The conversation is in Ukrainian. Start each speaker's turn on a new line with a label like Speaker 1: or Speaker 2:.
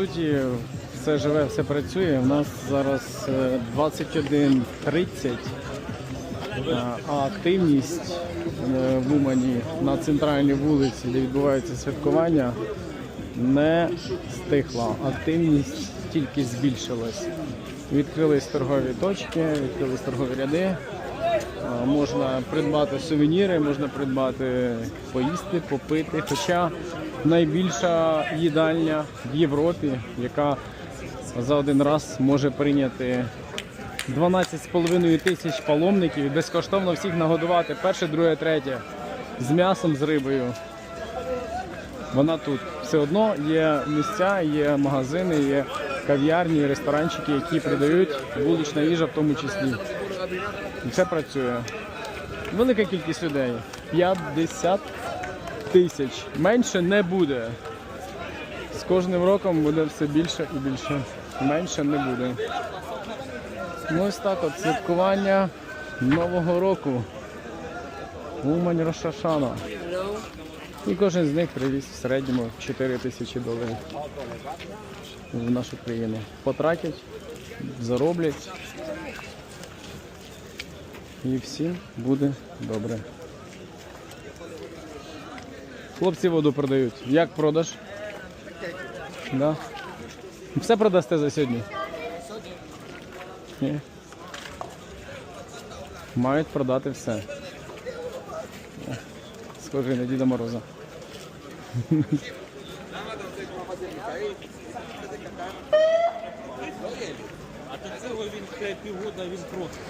Speaker 1: Суті, все живе, все працює. У нас зараз е, 21.30, е, а активність е, в Умані на центральній вулиці, де відбувається святкування, не стихла. Активність тільки збільшилась. Відкрились торгові точки, відкрились торгові ряди. Можна придбати сувеніри, можна придбати поїсти, попити. Хоча найбільша їдальня в Європі, яка за один раз може прийняти 12,5 тисяч паломників і безкоштовно всіх нагодувати перше, друге, третє з м'ясом, з рибою. Вона тут. Все одно є місця, є магазини, є кав'ярні, ресторанчики, які продають вулична їжа в тому числі. Це працює. Велика кількість людей. 50 тисяч. Менше не буде. З кожним роком буде все більше і більше. Менше не буде. Ну ось так от святкування Нового року. Умань Рошашана. І кожен з них привіз в середньому 4 тисячі доларів в нашу країну. Потратять, зароблять. І всім буде добре. Хлопці воду продають. Як продаж? Да. Все продасте за сьогодні? Ні. Мають продати все. Схожий на Діда Мороза.
Speaker 2: А до цього він півгода він просто.